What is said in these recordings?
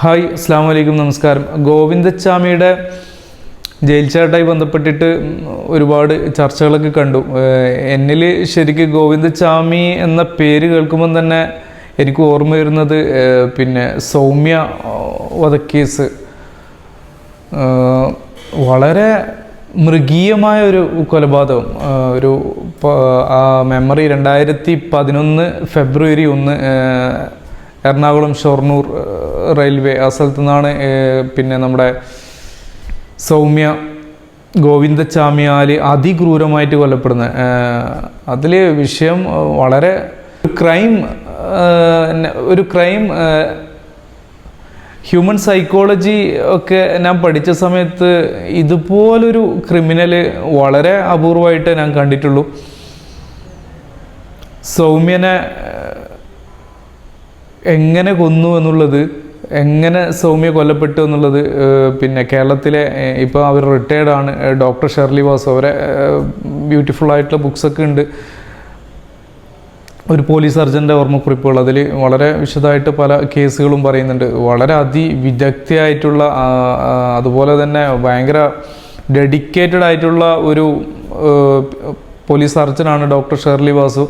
Hi അസ്സാം വലൈക്കും നമസ്കാരം. ഗോവിന്ദച്ചാമിയുടെ ജയിൽ ചാട്ടായി ബന്ധപ്പെട്ടിട്ട് ഒരുപാട് ചർച്ചകളൊക്കെ കണ്ടു. എന്നിൽ ശരിക്കും ഗോവിന്ദച്ചാമി എന്ന പേര് കേൾക്കുമ്പം തന്നെ എനിക്ക് ഓർമ്മ വരുന്നത് പിന്നെ സൗമ്യ വധക്കേസ്. വളരെ മൃഗീയമായ ഒരു കൊലപാതകം. ഒരു ആ മെമ്മറി രണ്ടായിരത്തി പതിനൊന്ന് ഫെബ്രുവരി ഒന്ന് എറണാകുളം ഷൊർണൂർ റെയിൽവേ ആ സ്ഥലത്തു നിന്നാണ് പിന്നെ നമ്മുടെ സൗമ്യ ഗോവിന്ദച്ചാമിയാൽ അതിക്രൂരമായിട്ട് കൊല്ലപ്പെടുന്നത്. അതിൽ വിഷയം വളരെ ക്രൈം ഒരു ക്രൈം ഹ്യൂമൻ സൈക്കോളജി ഒക്കെ ഞാൻ പഠിച്ച സമയത്ത് ഇതുപോലൊരു ക്രിമിനൽ വളരെ അപൂർവമായിട്ട് ഞാൻ കണ്ടിട്ടുള്ളൂ. സൗമ്യനെ എങ്ങനെ കൊന്നു എന്നുള്ളത് എങ്ങനെ സൗമ്യ കൊല്ലപ്പെട്ടു എന്നുള്ളത് പിന്നെ കേരളത്തിലെ ഇപ്പോൾ അവർ റിട്ടയർഡ് ആണ്. ഡോക്ടർ ഷെർലി വാസ് അവരെ ബ്യൂട്ടിഫുൾ ആയിട്ടുള്ള ബുക്സൊക്കെ ഉണ്ട്. ഒരു പോലീസ് സർജന്റെ ഓർമ്മക്കുറിപ്പുകൾ. അതിൽ വളരെ വിശദമായിട്ട് പല കേസുകളും പറയുന്നുണ്ട്. വളരെ അതിവിദഗ്ധയായിട്ടുള്ള അതുപോലെ തന്നെ ഭയങ്കര ഡെഡിക്കേറ്റഡ് ആയിട്ടുള്ള ഒരു പോലീസ് സർജനാണ് ഡോക്ടർ ഷെർലി വാസു.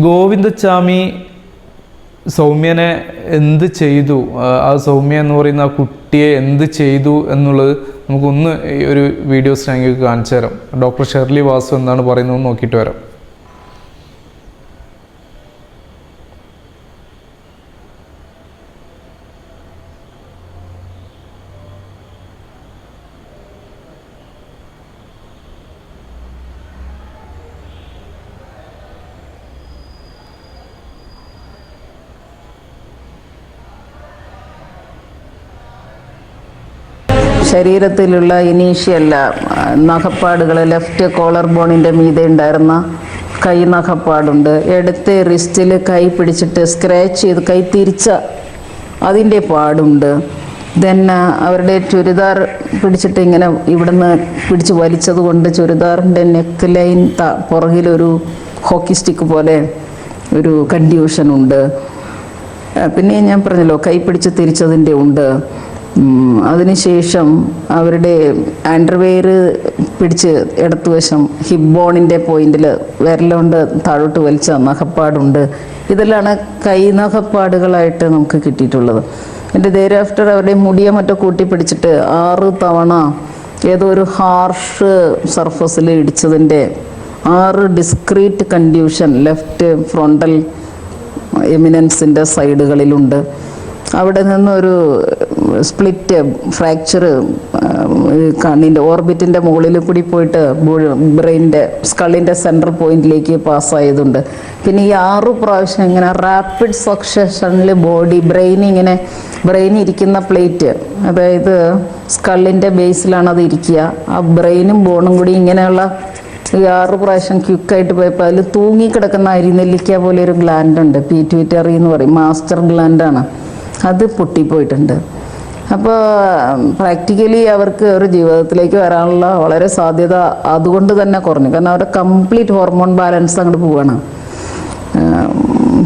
ഗോവിന്ദച്ചാമി സൗമ്യനെ എന്ത് ചെയ്തു? ആ, സൗമ്യ എന്ന് പറയുന്ന ആ കുട്ടിയെ എന്ത് ചെയ്തു എന്നുള്ളത് നമുക്കൊന്ന് ഒരു വീഡിയോസ് ഞങ്ങൾക്ക് കാണിച്ചു തരാം ഡോക്ടർ ഷെർലി വാസു എന്താണ് പറയുന്നത് നോക്കിയിട്ട് വരാം. ശരീരത്തിലുള്ള ഇനീഷ്യൽ നഖപ്പാടുകൾ ലെഫ്റ്റ് കോളർ ബോണിന്റെ മീതെ ഉണ്ടായിരുന്ന കൈ നഖപ്പാടുണ്ട്. ഇടത്തെ റിസ്റ്റിൽ കൈ പിടിച്ചിട്ട് സ്ക്രാച്ച് ചെയ്ത് കൈ തിരിച്ച അതിന്റെ പാടുണ്ട്. ദെൻ അവരുടെ ചുരിദാർ പിടിച്ചിട്ട് ഇങ്ങനെ ഇവിടുന്ന് പിടിച്ച് വലിച്ചത് കൊണ്ട് ചുരിദാറിന്റെ നെക്ക് ലൈൻ ത പുറകിലൊരു ഹോക്കി സ്റ്റിക്ക് പോലെ ഒരു കൺഡ്യൂഷൻ ഉണ്ട്. പിന്നെ ഞാൻ പറഞ്ഞല്ലോ കൈ പിടിച്ച് തിരിച്ചതിന്റെ ഉണ്ട്. അതിനുശേഷം അവരുടെ ആൻഡർവെയർ പിടിച്ച് ഇടത്തുവശം ഹിപ്പ് ബോണിന്റെ പോയിന്റിൽ വിരലുകൊണ്ട് താഴോട്ട് വലിച്ച നഖപ്പാടുണ്ട്. ഇതെല്ലാം കൈ നഖപ്പാടുകളായിട്ട് നമുക്ക് കിട്ടിയിട്ടുള്ളത്. എന്റെ ദേർ ആഫ്റ്റർ അവരുടെ മുടിയെ മറ്റോ കൂട്ടി പിടിച്ചിട്ട് ആറ് തവണ ഏതോ ഒരു ഹാർഷ് സർഫസിൽ ഇടിച്ചതിന്റെ ആറ് ഡിസ്ക്രീറ്റ് കൺഡ്യൂഷൻ ലെഫ്റ്റ് ഫ്രണ്ടൽ എമിനൻസിന്റെ സൈഡുകളിലുണ്ട് അവിടെ നിന്നൊരു സ്പ്ലിറ്റ് ഫ്രാക്ചർ കണ്ണിന്റെ ഓർബിറ്റിന്റെ മുകളിൽ കൂടി പോയിട്ട് ബ്രെയിനിന്റെ സ്കളിന്റെ സെൻട്രൽ പോയിന്റിലേക്ക് പാസ്സായതുണ്ട്. പിന്നെ ഈ ആറു പ്രാവശ്യം ഇങ്ങനെ റാപ്പിഡ് സക്സഷനിൽ ബോഡി ബ്രെയിൻ ഇങ്ങനെ ബ്രെയിൻ ഇരിക്കുന്ന പ്ലേറ്റ് അതായത് സ്കളിന്റെ ബേസിലാണ് അത് ഇരിക്കുക. ആ ബ്രെയിനും ബോണും കൂടി ഇങ്ങനെയുള്ള ഈ ആറ് പ്രാവശ്യം ക്യുക്കായിട്ട് പോയപ്പോൾ അതിൽ തൂങ്ങിക്കിടക്കുന്ന അരിനെല്ലിക്ക പോലെ ഒരു ഗ്ലാൻഡ് ഉണ്ട് പീറ്റുവിറ്ററി എന്ന് പറയും. മാസ്റ്റർ ഗ്ലാൻഡാണ്. അത് പൊട്ടിപ്പോയിട്ടുണ്ട്. അപ്പോൾ പ്രാക്ടിക്കലി അവർക്ക് ഒരു ജീവിതത്തിലേക്ക് വരാനുള്ള വളരെ സാധ്യത അതുകൊണ്ട് തന്നെ കുറഞ്ഞു. കാരണം അവരുടെ കംപ്ലീറ്റ് ഹോർമോൺ ബാലൻസ് അങ്ങോട്ട് പോവാണ്.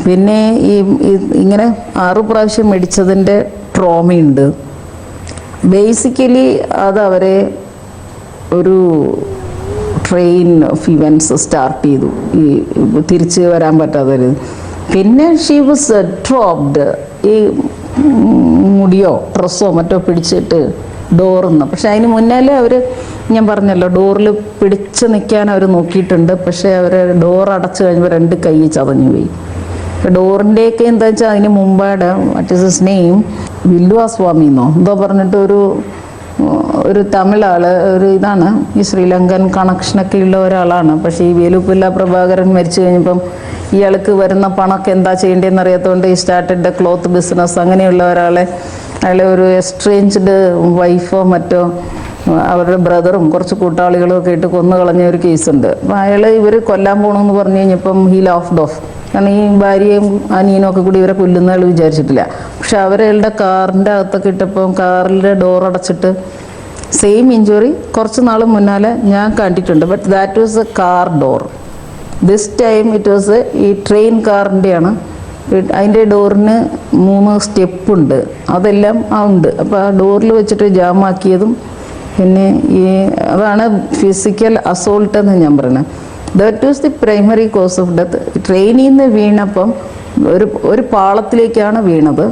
പിന്നെ ഈ ഈ- ഇങ്ങനെ ആറ് പ്രാവശ്യം മേടിച്ചതിന്റെ ട്രോമയുണ്ട് ബേസിക്കലി അത് അവരെ ഒരു ട്രെയിൻ ഓഫ് ഇവൻസ് സ്റ്റാർട്ട് ചെയ്തു. ഈ തിരിച്ച് വരാൻ പറ്റാത്തൊരു പിന്നെ ഷീ വാസ് ട്രോപ്ഡ് ഈ മുടിയോ ഡ്രസ്സോ മറ്റോ പിടിച്ചിട്ട് ഡോറിന്ന്. പക്ഷെ അതിന് മുന്നാലെ അവർ ഞാൻ പറഞ്ഞല്ലോ ഡോറിൽ പിടിച്ച് നിൽക്കാൻ അവർ നോക്കിയിട്ടുണ്ട്. പക്ഷേ അവർ ഡോർ അടച്ചു കഴിഞ്ഞപ്പോൾ രണ്ട് കൈ ചതഞ്ഞു പോയി. ഡോറിന്റെയൊക്കെ എന്താ വെച്ചാൽ അതിന് മുമ്പാട് വാട്ട് ഇസ് ഹിസ് നെയിം വില്ലുവാ സ്വാമി എന്നോ എന്തോ പറഞ്ഞിട്ട് ഒരു ഒരു തമിഴ് ആൾ ഒരു ഇതാണ്. ഈ ശ്രീലങ്കൻ കണക്ഷനൊക്കെ ഉള്ള ഒരാളാണ്. പക്ഷേ ഈ വേലുപ്പില്ല പ്രഭാകരൻ മരിച്ചു കഴിഞ്ഞപ്പം ഇയാൾക്ക് വരുന്ന പണമൊക്കെ എന്താ ചെയ്യേണ്ടതെന്ന് അറിയാത്തതുകൊണ്ട് ഈ സ്റ്റാർട്ടഡ് ക്ലോത്ത് ബിസിനസ് അങ്ങനെയുള്ള ഒരാളെ അയാളെ ഒരു എക്സ്ട്രേഞ്ച്ഡ് വൈഫോ മറ്റോ അവരുടെ ബ്രദറും കുറച്ച് കൂട്ടാളികളും ഒക്കെ ഇട്ട് കൊന്നു കളഞ്ഞ ഒരു കേസുണ്ട് അപ്പം അയാൾ ഇവർ കൊല്ലാൻ പോകണമെന്ന് പറഞ്ഞു കഴിഞ്ഞപ്പം ഹീ ലാഫ്ഡ് ഓഫ് കാരണം ഈ ഭാര്യയും അനിയനും ഒക്കെ കൂടി ഇവരെ കൊല്ലുന്ന ആൾ വിചാരിച്ചിട്ടില്ല. പക്ഷെ അവരയാളുടെ കാറിന്റെ അകത്തൊക്കെ ഇട്ടപ്പോൾ കാറിന്റെ ഡോർ അടച്ചിട്ട് സെയിം ഇഞ്ചുറി കുറച്ച് നാൾ മുന്നാലെ ഞാൻ കണ്ടിട്ടുണ്ട്. But that was a car door this time it was ഈ ട്രെയിൻ കാറിന്റെയാണ് അതിന്റെ ഡോറിന് മൂന്ന് സ്റ്റെപ്പുണ്ട് അതെല്ലാം ഉണ്ട്. അപ്പോൾ ആ ഡോറിൽ വെച്ചിട്ട് ജാമാക്കിയതും പിന്നെ ഈ അതാണ് ഫിസിക്കൽ അസോൾട്ട് എന്ന് ഞാൻ പറയുന്നത്. That is the primary cause of death ട്രെയിനിൽ നിന്ന് വീണപ്പം ഒരു ഒരു പാളത്തിലേക്കാണ് വീണത്.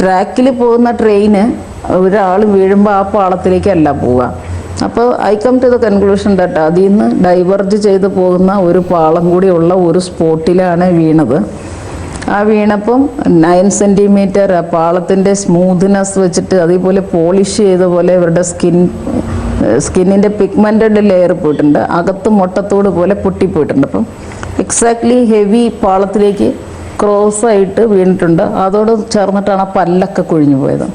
ട്രാക്കിൽ പോകുന്ന ട്രെയിന് ഒരാൾ വീഴുമ്പോൾ ആ പാളത്തിലേക്കല്ല പോവുക. അപ്പോൾ I come to the conclusion that അതിൽ നിന്ന് ഡൈവർജ് ചെയ്ത് പോകുന്ന ഒരു പാളം കൂടി ഉള്ള ഒരു സ്പോട്ടിലാണ് വീണത്. ആ വീണപ്പം നയൻ സെന്റിമീറ്റർ പാളത്തിന്റെ സ്മൂത്ത്നെസ് വെച്ചിട്ട് അതേപോലെ പോളിഷ് ചെയ്ത പോലെ ഇവരുടെ സ്കിൻ സ്കിന്നിന്റെ പിഗ്മെന്റഡ് ലെയർ പോയിട്ടുണ്ട്. അകത്ത് മുട്ടത്തോട് പോലെ പൊട്ടിപ്പോയിട്ടുണ്ട് അപ്പം എക്സാക്ട്ലി ഹെവി പാളത്തിലേക്ക് ക്രോസ് ആയിട്ട് വീണിട്ടുണ്ട്. അതോട് ചേർന്നിട്ടാണ് ആ പല്ലൊക്കെ കൊഴിഞ്ഞു പോയത്.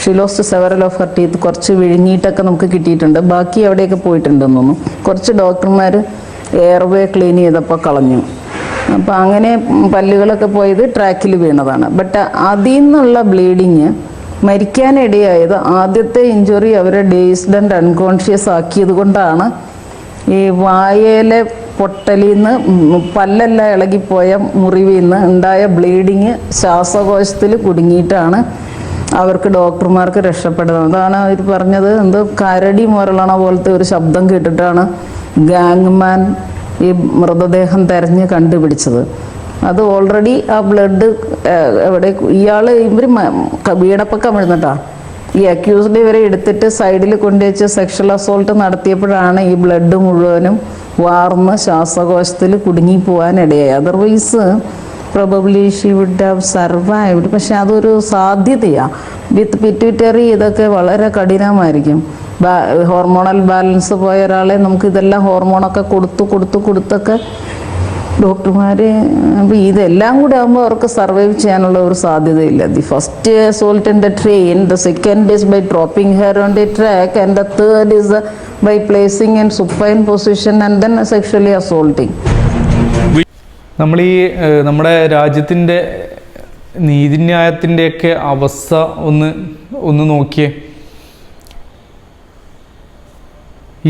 She lost several of her teeth കുറച്ച് വിഴുങ്ങിയിട്ടൊക്കെ നമുക്ക് കിട്ടിയിട്ടുണ്ട്. ബാക്കി എവിടെയൊക്കെ പോയിട്ടുണ്ടെന്ന് തോന്നുന്നു കുറച്ച് ഡോക്ടർമാർ എയർവേ ക്ലീൻ ചെയ്തപ്പോൾ കളഞ്ഞു. അപ്പോൾ അങ്ങനെ പല്ലുകളൊക്കെ പോയത് ട്രാക്കിൽ വീണതാണ്. ബട്ട് അതിൽ നിന്നുള്ള ബ്ലീഡിങ് മരിക്കാനിടയായത് ആദ്യത്തെ ഇഞ്ചുറി അവരെ ഡേസ്ഡ് ആൻഡ് അൺകോൺഷ്യസ് ആക്കിയത് കൊണ്ടാണ്. ഈ വായയിലെ പൊട്ടലിൽ നിന്ന് പല്ലെല്ലാം ഇളകിപ്പോയ മുറിവിൽ നിന്ന് ഉണ്ടായ ബ്ലീഡിങ് ശ്വാസകോശത്തിൽ കുടുങ്ങിയിട്ടാണ് അവർക്ക് ഡോക്ടർമാർക്ക് രക്ഷപ്പെടുന്നത്. അതാണ് അവർ പറഞ്ഞത്. എന്തോ കരടി മുരളണ പോലത്തെ ഒരു ശബ്ദം കേട്ടിട്ടാണ് ഗാങ്മാൻ ഈ മൃതദേഹം തെരഞ്ഞ് കണ്ടുപിടിച്ചത്. അത് ഓൾറെഡി ആ ബ്ലഡ് എവിടെ ഇയാൾ ഇവർ വീണപ്പം അമിഴ്ന്നിട്ടാണ് ഈ അക്യൂസ്ഡ് ഇവരെ എടുത്തിട്ട് സൈഡിൽ കൊണ്ടുവച്ച് സെക്ഷൽ അസോൾട്ട് നടത്തിയപ്പോഴാണ് ഈ ബ്ലഡ് മുഴുവനും വാർന്ന് ശ്വാസകോശത്തിൽ കുടുങ്ങി പോകാനിടയായി otherwise probably she would have survived പക്ഷെ അതൊരു സാധ്യതയാണ് വിത്ത് പിറ്റ്യൂറ്ററി ഇതൊക്കെ വളരെ കഠിനമായിരിക്കും. ഹോർമോണൽ ബാലൻസ് പോയ ഒരാളെ നമുക്ക് ഇതെല്ലാം ഹോർമോണൊക്കെ കൊടുത്തു കൊടുത്തു കൊടുത്തൊക്കെ ഡോക്ടർമാർ അപ്പോൾ ഇതെല്ലാം കൂടെ ആകുമ്പോൾ അവർക്ക് സർവൈവ് ചെയ്യാനുള്ള ഒരു സാധ്യതയില്ല. The first assault in the train the second is by dropping her on the track and the third is by placing in supine position and then sexually assaulting നമ്മൾ ഈ നമ്മുടെ രാജ്യത്തിന്റെ നീതിന്യായത്തിന്റെയൊക്കെ അവസ്ഥ ഒന്ന് ഒന്ന് നോക്കിയേ.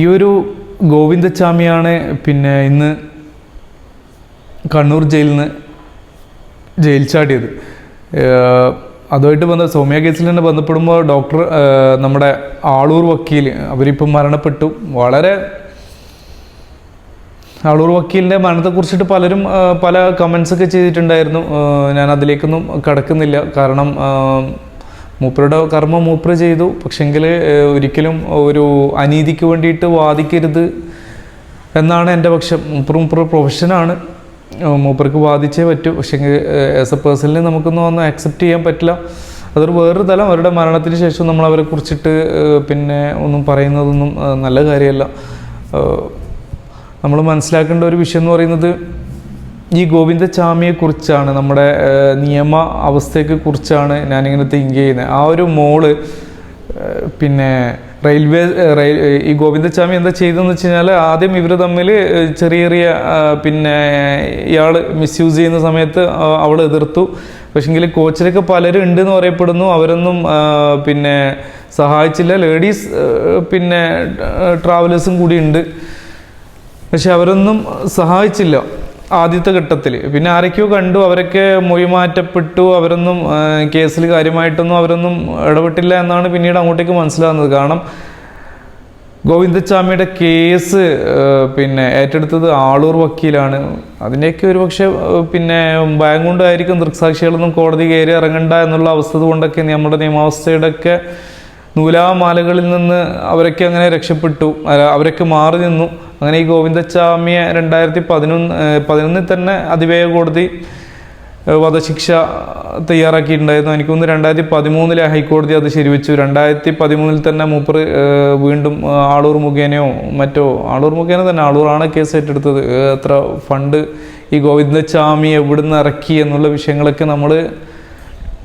ഈ ഒരു ഗോവിന്ദച്ചാമിയാണ് പിന്നെ ഇന്ന് കണ്ണൂർ ജയിലിൽ നിന്ന് ജയിൽ ചാടിയത്. ഏഹ്, അതുമായിട്ട് ബന്ധ സൗമ്യ കേസിൽ തന്നെ ബന്ധപ്പെടുമ്പോൾ ഡോക്ടർ നമ്മുടെ ആളൂർ വക്കീൽ അവരിപ്പം മരണപ്പെട്ടു. വളരെ ആളൂർ വക്കീലിന്റെ മരണത്തെക്കുറിച്ചിട്ട് പലരും പല കമൻസ് ഒക്കെ ചെയ്തിട്ടുണ്ടായിരുന്നു. ഞാൻ അതിലേക്കൊന്നും കടക്കുന്നില്ല. കാരണം മൂപ്പരുടെ കർമ്മം മൂപ്പർ ചെയ്തു. പക്ഷെങ്കിൽ ഒരിക്കലും ഒരു അനീതിക്ക് വേണ്ടിയിട്ട് വാദിക്കരുത് എന്നാണ് എന്റെ പക്ഷം. മൂപ്പർ മൂപ്പർ പ്രൊഫഷനാണ്. മൂപ്പർക്ക് ബാധിച്ചേ പറ്റൂ. പക്ഷേ ആസ് എ പേഴ്സണലി നമുക്കൊന്നും ഒന്നും അക്സെപ്റ്റ് ചെയ്യാൻ പറ്റില്ല. അതൊരു വേറൊരു തലം. അവരുടെ മരണത്തിന് ശേഷം നമ്മൾ അവരെ കുറിച്ചിട്ട് പിന്നെ ഒന്നും പറയുന്നതൊന്നും നല്ല കാര്യമല്ല. നമ്മൾ മനസ്സിലാക്കേണ്ട ഒരു വിഷയം എന്ന് പറയുന്നത് ഈ ഗോവിന്ദചാമിയെ കുറിച്ചാണ്. നമ്മുടെ നിയമ അവസ്ഥയെ കുറിച്ചാണ് ഞാനിങ്ങനെ തിങ്ക് ചെയ്യുന്നത്. ആ ഒരു മോൾ പിന്നെ റെയിൽവേ റെയിൽ ഈ ഗോവിന്ദസ്വാമി എന്താ ചെയ്തതെന്ന് വെച്ച് കഴിഞ്ഞാൽ ആദ്യം ഇവർ തമ്മിൽ ചെറിയ ചെറിയ പിന്നെ ഇയാൾ മിസ്യൂസ് ചെയ്യുന്ന സമയത്ത് അവൾ എതിർത്തു. പക്ഷെങ്കിൽ കോച്ചിലൊക്കെ പലരും ഉണ്ട് എന്ന് പറയപ്പെടുന്നു. അവരൊന്നും പിന്നെ സഹായിച്ചില്ല. ലേഡീസ് പിന്നെ ട്രാവലേഴ്സും കൂടി ഉണ്ട്. പക്ഷെ അവരൊന്നും സഹായിച്ചില്ല. ആദ്യത്തെ ഘട്ടത്തിൽ. പിന്നെ ആരൊക്കെയോ കണ്ടു അവരൊക്കെ മൊഴി മാറ്റപ്പെട്ടു അവരൊന്നും കേസിൽ കാര്യമായിട്ടൊന്നും അവരൊന്നും ഇടപെട്ടില്ല എന്നാണ് പിന്നീട് അങ്ങോട്ടേക്ക് മനസ്സിലാകുന്നത്. കാരണം ഗോവിന്ദച്ചാമിയുടെ കേസ് പിന്നെ ഏറ്റെടുത്തത് ആളൂർ വക്കീലാണ്. അതിന്റെയൊക്കെ ഒരു പക്ഷേ പിന്നെ ഭയം കൊണ്ടായിരിക്കും ദൃക്സാക്ഷികളൊന്നും കോടതി കയറി ഇറങ്ങണ്ട എന്നുള്ള അവസ്ഥ കൊണ്ടൊക്കെ നമ്മുടെ നിയമാവസ്ഥയുടെ ഒക്കെ നൂലാമാലകളിൽ നിന്ന് അവരൊക്കെ അങ്ങനെ രക്ഷപ്പെട്ടു. അവരൊക്കെ മാറി നിന്നു. അങ്ങനെ ഈ ഗോവിന്ദച്ചാമിയെ രണ്ടായിരത്തി പതിനൊന്ന് പതിനൊന്നിൽ തന്നെ അതിവേഗ കോടതി വധശിക്ഷ തയ്യാറാക്കിയിട്ടുണ്ടായിരുന്നു. എനിക്ക് തോന്നുന്നു രണ്ടായിരത്തി പതിമൂന്നിലെ ഹൈക്കോടതി അത് ശരിവെച്ചു. രണ്ടായിരത്തി പതിമൂന്നിൽ തന്നെ മൂപ്പർ വീണ്ടും ആളൂർ മുഖേനയോ മറ്റോ ആളൂർ മുഖേന തന്നെ ആളൂറാണ് കേസ് ഏറ്റെടുത്തത്. എത്ര ഫണ്ട് ഈ ഗോവിന്ദച്ചാമി എവിടുന്ന് ഇറക്കി എന്നുള്ള വിഷയങ്ങളൊക്കെ നമ്മൾ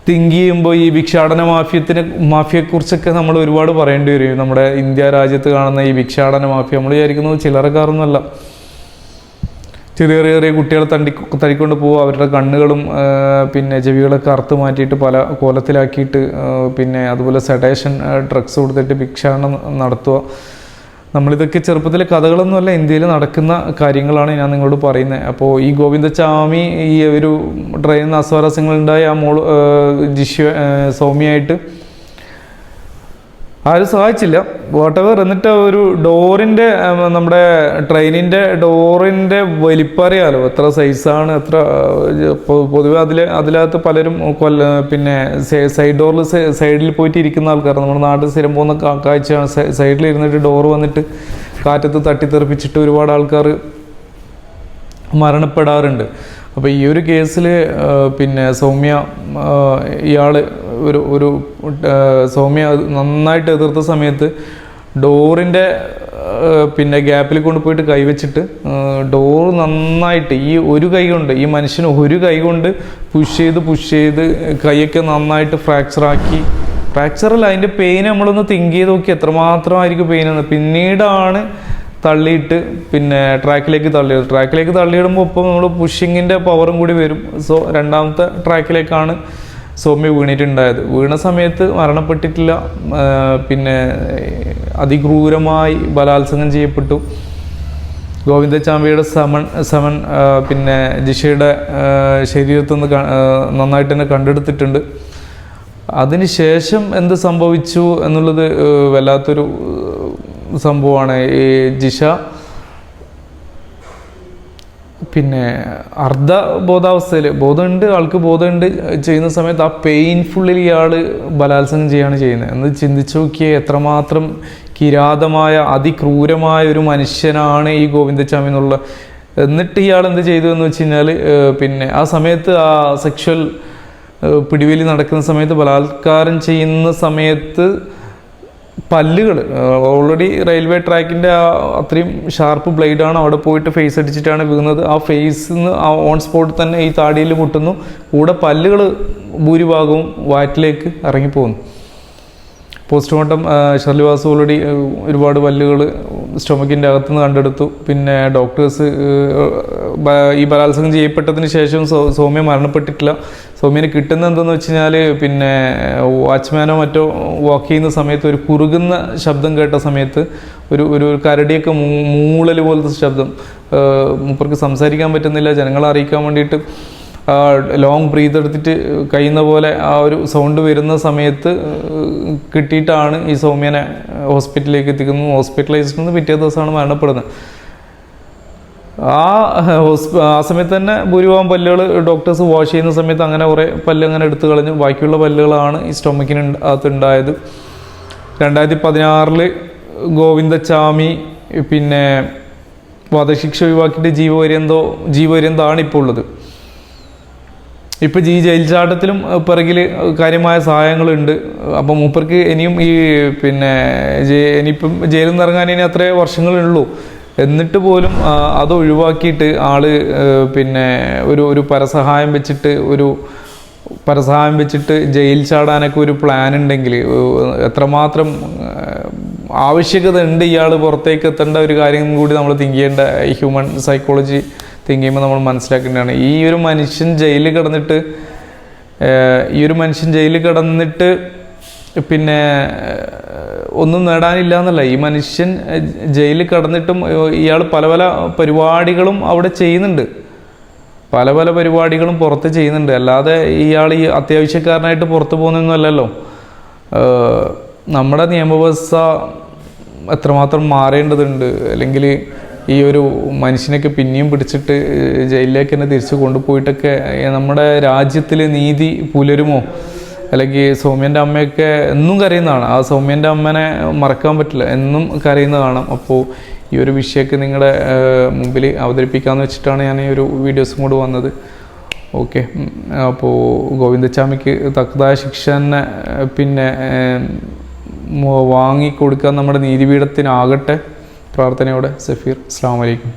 തിങ്ക് ചെയ്യുമ്പോൾ ഈ ഭിക്ഷാടന മാഫിയത്തിനെ മാഫിയെക്കുറിച്ചൊക്കെ നമ്മൾ ഒരുപാട് പറയേണ്ടി വരും. നമ്മുടെ ഇന്ത്യ രാജ്യത്ത് കാണുന്ന ഈ ഭിക്ഷാടന മാഫിയ നമ്മൾ വിചാരിക്കുന്നത് ചില്ലറക്കാരൊന്നുമല്ല. ചെറിയ ചെറിയ ചെറിയ കുട്ടികളെ തണ്ടി തടിക്കൊണ്ട് പോകുക അവരുടെ കണ്ണുകളും പിന്നെ ചെവികളൊക്കെ അറുത്ത് മാറ്റിയിട്ട് പല കോലത്തിലാക്കിയിട്ട് പിന്നെ അതുപോലെ സെഡേഷൻ ഡ്രഗ്സ് കൊടുത്തിട്ട് ഭിക്ഷാടനം നടത്തുക. നമ്മളിതൊക്കെ ചെറുപ്പത്തിലെ കഥകളൊന്നുമല്ല ഇന്ത്യയിൽ നടക്കുന്ന കാര്യങ്ങളാണ് ഞാൻ നിങ്ങളോട് പറയുന്നത് അപ്പോൾ ഈ ഗോവിന്ദസ്വാമി ഈ ഒരു ട്രെയിൻ അസ്വാരസ്യങ്ങളുണ്ടായി ആ മോൾ ജിഷ്യ സൗമ്യയായിട്ട് ആരും സഹായിച്ചില്ല. വാട്ടവർ എന്നിട്ട് ഒരു ഡോറിന്റെ നമ്മുടെ ട്രെയിനിന്റെ ഡോറിന്റെ വലിപ്പറിയാലോ. എത്ര സൈസാണ് എത്ര പൊതുവെ അതിൽ അതിനകത്ത് പലരും കൊല്ല പിന്നെ സൈഡ് ഡോറിൽ സൈഡിൽ പോയിട്ട് ഇരിക്കുന്ന ആൾക്കാർ നമ്മുടെ നാട്ടിൽ സ്ഥിരം പോകുന്ന കാഴ്ച സൈഡിൽ ഇരുന്നിട്ട് ഡോർ വന്നിട്ട് കാറ്റത്ത് തട്ടിത്തെറിപ്പിച്ചിട്ട് ഒരുപാട് ആൾക്കാർ മരണപ്പെടാറുണ്ട്. അപ്പോൾ ഈ ഒരു കേസിൽ പിന്നെ സൗമ്യ ഇയാൾ ഒരു ഒരു സൗമ്യ നന്നായിട്ട് എതിർത്ത സമയത്ത് ഡോറിന്റെ പിന്നെ ഗ്യാപ്പിൽ കൊണ്ടുപോയിട്ട് കൈവച്ചിട്ട് ഡോർ നന്നായിട്ട് ഈ ഒരു കൈ കൊണ്ട് ഈ മനുഷ്യന് ഒരു കൈ കൊണ്ട് പുഷ് ചെയ്ത് പുഷ് ചെയ്ത് കൈയൊക്കെ നന്നായിട്ട് ഫ്രാക്ചറാക്കി ഫ്രാക്ചറല്ല അതിന്റെ പെയിൻ നമ്മളൊന്ന് തിങ്ക് ചെയ്ത് നോക്കി എത്രമാത്രമായിരിക്കും പെയിൻ എന്ന് പിന്നീടാണ് തള്ളിയിട്ട് പിന്നെ ട്രാക്കിലേക്ക് തള്ളിയിടും ട്രാക്കിലേക്ക് തള്ളിയിടുമ്പോൾ ഇപ്പോൾ നമ്മൾ പുഷിങ്ങിന്റെ പവറും കൂടി വരും. സോ രണ്ടാമത്തെ ട്രാക്കിലേക്കാണ് സൗമ്യ വീണിട്ടുണ്ടായത്. വീണ സമയത്ത് മരണപ്പെട്ടിട്ടില്ല. പിന്നെ അതിക്രൂരമായി ബലാത്സംഗം ചെയ്യപ്പെട്ടു. ഗോവിന്ദചാമ്പിയുടെ സമൺ സമൺ പിന്നെ ജിഷയുടെ ശരീരത്തിൽ നിന്ന് നന്നായിട്ട് തന്നെ കണ്ടെടുത്തിട്ടുണ്ട്. അതിനുശേഷം എന്ത് സംഭവിച്ചു എന്നുള്ളത് വല്ലാത്തൊരു സംഭവമാണ്. ഈ ജിഷ പിന്നെ അർദ്ധ ബോധാവസ്ഥയിൽ ബോധമുണ്ട് ആൾക്ക് ബോധമുണ്ട് ചെയ്യുന്ന സമയത്ത് ആ പെയിൻഫുള്ളിൽ ഇയാൾ ബലാത്സംഗം ചെയ്യാണ് ചെയ്യുന്നത്. എന്ന് ചിന്തിച്ചു നോക്കിയേ എത്രമാത്രം കിരാതമായ അതിക്രൂരമായ ഒരു മനുഷ്യനാണ് ഈ ഗോവിന്ദച്ചാമി എന്നുള്ള എന്നിട്ട് ഇയാൾ എന്ത് ചെയ്തു എന്ന് വെച്ച് കഴിഞ്ഞാൽ പിന്നെ ആ സമയത്ത് ആ സെക്ഷൽ പിടിവേലി നടക്കുന്ന സമയത്ത് ബലാത്കാരം ചെയ്യുന്ന സമയത്ത് പല്ലുകൾ. ഓൾറെഡി റെയിൽവേ ട്രാക്കിന്റെ അത്രയും ഷാർപ്പ് ബ്ലേഡാണ് അവിടെ പോയിട്ട് ഫേസ് അടിച്ചിട്ടാണ് വീഴുന്നത്. ആ ഫേസിൽ നിന്ന് ആ ഓൺ സ്പോട്ട് തന്നെ ഈ താടിയിൽ മുട്ടുന്നു. കൂടെ പല്ലുകൾ ഭൂരിഭാഗവും വാറ്റിലേക്ക് ഇറങ്ങിപ്പോകുന്നു. പോസ്റ്റ്മോർട്ടം ഷർലി വാസ് ഓൾറെഡി ഒരുപാട് പല്ലുകൾ സ്റ്റൊമക്കിന്റെ അകത്തുനിന്ന് കണ്ടെടുത്തു. പിന്നെ ഡോക്ടേഴ്സ് ഈ ബലാത്സംഗം ചെയ്യപ്പെട്ടതിന് ശേഷം സൗമ്യ മരണപ്പെട്ടിട്ടില്ല. സൗമ്യന് കിട്ടുന്ന എന്തെന്ന് വെച്ച് കഴിഞ്ഞാൽ പിന്നെ വാച്ച്മാനോ മറ്റോ വാക്ക് ചെയ്യുന്ന സമയത്ത് ഒരു കുറുകുന്ന ശബ്ദം കേട്ട സമയത്ത് ഒരു ഒരു കരടിയൊക്കെ മൂളൽ പോലത്തെ ശബ്ദം. മൂപ്പർക്ക് സംസാരിക്കാൻ പറ്റുന്നില്ല ജനങ്ങളെ അറിയിക്കാൻ വേണ്ടിയിട്ട്. ലോങ് ബ്രീത്ത് എടുത്തിട്ട് കഴിയുന്ന പോലെ ആ ഒരു സൗണ്ട് വരുന്ന സമയത്ത് കിട്ടിയിട്ടാണ് ഈ സൗമ്യനെ ഹോസ്പിറ്റലിലേക്ക് എത്തിക്കുന്നത്. ഹോസ്പിറ്റലൈസ്ഡ് നിന്ന് പിറ്റേ ദിവസമാണ് മരണപ്പെടുന്നത്. ആ ഹോസ്പി ആ സമയത്ത് തന്നെ ഭൂരിഭാഗം പല്ലുകൾ ഡോക്ടേഴ്സ് വാഷ് ചെയ്യുന്ന സമയത്ത് അങ്ങനെ കുറേ പല്ല് അങ്ങനെ എടുത്തു കളഞ്ഞു. ബാക്കിയുള്ള പല്ലുകളാണ് ഈ സ്റ്റൊമക്കിന് അകത്തുണ്ടായത്. രണ്ടായിരത്തി പതിനാറിൽ ഗോവിന്ദച്ചാമി പിന്നെ വധശിക്ഷ ഒഴിവാക്കിയിട്ട് ജീവപര്യന്തോ ജീവപര്യന്താണ് ഇപ്പോൾ ഉള്ളത്. ഇപ്പം ഈ ജയിൽ ചാട്ടത്തിലും പിറകിൽ കാര്യമായ സഹായങ്ങളുണ്ട്. അപ്പം മൂപ്പർക്ക് ഇനിയും ഈ പിന്നെ ഇനിയിപ്പം ജയിലിൽ നിന്ന് ഇറങ്ങാൻ ഇനി അത്രേ വർഷങ്ങളുള്ളൂ. എന്നിട്ട് പോലും അത് ഒഴിവാക്കിയിട്ട് ആൾ പിന്നെ ഒരു ഒരു പരസഹായം വെച്ചിട്ട് ഒരു പരസഹായം വെച്ചിട്ട് ജയിൽ ചാടാനൊക്കെ ഒരു പ്ലാൻ ഉണ്ടെങ്കിൽ എത്രമാത്രം ആവശ്യകത ഉണ്ട് ഇയാൾ പുറത്തേക്ക് എത്തേണ്ട ഒരു കാര്യം കൂടി നമ്മൾ തിങ്ക് ഹ്യൂമൻ സൈക്കോളജി തിങ്ക് ചെയ്യുമ്പോൾ നമ്മൾ മനസ്സിലാക്കേണ്ടതാണ് ഈ ഒരു മനുഷ്യൻ ജയിലിൽ കിടന്നിട്ട് ഈ ഒരു മനുഷ്യൻ ജയിലിൽ കിടന്നിട്ട് പിന്നെ ഒന്നും നേടാനില്ല എന്നല്ല. ഈ മനുഷ്യൻ ജയിലിൽ കിടന്നിട്ടും ഇയാൾ പല പല പരിപാടികളും അവിടെ ചെയ്യുന്നുണ്ട്. പല പല പരിപാടികളും പുറത്ത് ചെയ്യുന്നുണ്ട്. അല്ലാതെ ഇയാൾ ഈ അത്യാവശ്യക്കാരനായിട്ട് പുറത്ത് പോകുന്നൊന്നുമല്ലല്ലോ നമ്മുടെ നിയമവ്യവസ്ഥ എത്രമാത്രം മാറേണ്ടതുണ്ട്? അല്ലെങ്കിൽ ഈ ഒരു മനുഷ്യനൊക്കെ പിന്നെയും പിടിച്ചിട്ട് ജയിലിലേക്ക് തന്നെ തിരിച്ചു കൊണ്ടുപോയിട്ടൊക്കെ നമ്മുടെ രാജ്യത്തിൽ നീതി പുലരുമോ? അല്ലെങ്കിൽ സൗമ്യന്റെ അമ്മയൊക്കെ എന്നും കരയുന്നതാണ്. ആ സൗമ്യന്റെ അമ്മനെ മറക്കാൻ പറ്റില്ല. എന്നും കരയുന്ന കാണാം. അപ്പോൾ ഈ ഒരു വിഷയമൊക്കെ നിങ്ങളുടെ മുമ്പിൽ അവതരിപ്പിക്കാമെന്ന് വെച്ചിട്ടാണ് ഞാൻ ഈ ഒരു വീഡിയോസും കൂടെ വന്നത്. ഓക്കെ. അപ്പോൾ ഗോവിന്ദച്ചാമിക്ക് തക്കതായ ശിക്ഷ തന്നെ പിന്നെ വാങ്ങിക്കൊടുക്കാൻ നമ്മുടെ നീതിപീഠത്തിനാകട്ടെ. പ്രാർത്ഥനയോടെ സഫീർ അസ്സാം വലൈക്കും